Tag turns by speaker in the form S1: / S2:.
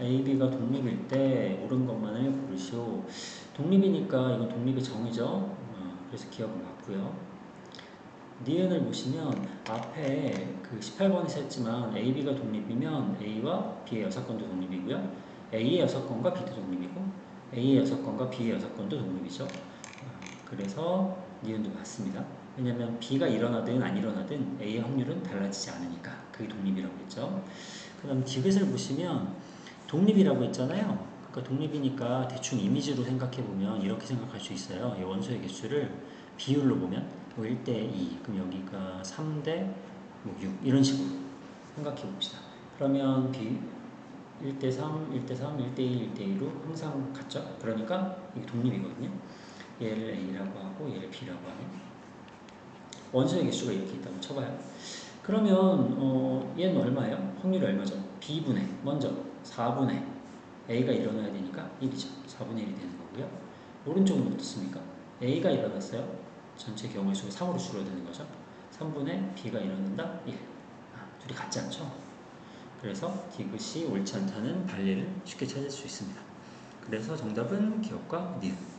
S1: A, B가 독립일 때 옳은 것만을 고르시오. 독립이니까 이건 독립의 정의죠. 어, 그래서 기억은 맞고요. 니은을 보시면 앞에 그 18번에서 했지만 A, B가 독립이면 A와 B의 여섯 건도 독립이고요. A의 여섯 건과 B도 독립이고 A의 여섯 건과 B의 여섯 건도 독립이죠. 어, 그래서 니은도 맞습니다. 왜냐하면 B가 일어나든 안 일어나든 A의 확률은 달라지지 않으니까 그게 독립이라고 했죠. 그 다음 디귿을 보시면 독립이라고 했잖아요. 그러니까 독립이니까 대충 이미지로 생각해 보면 이렇게 생각할 수 있어요. 이 원소의 개수를 비율로 보면 1대 2, 그럼 여기가 3대 뭐 6 이런 식으로 생각해 봅시다. 그러면 비 1대 3, 1대 3, 1대 2, 1대 2로 항상 같죠? 그러니까 이게 독립이거든요. 얘를 A라고 하고 얘를 B라고 하면 원소의 개수가 이렇게 있다고 쳐봐요. 그러면 어, 얘는 얼마예요? 확률이 얼마죠? B분의 먼저 4분의 A가 일어나야 되니까 1이죠. 4분의 1이 되는 거고요. 오른쪽은 어떻습니까? A가 일어났어요. 전체 경우의 수가 3으로 줄어드는 거죠. 3분의 B가 일어난다? 1. 아, 둘이 같지 않죠? 그래서 디귿이 옳지 않다는 반례를 쉽게 찾을 수 있습니다. 그래서 정답은 기억과 니은.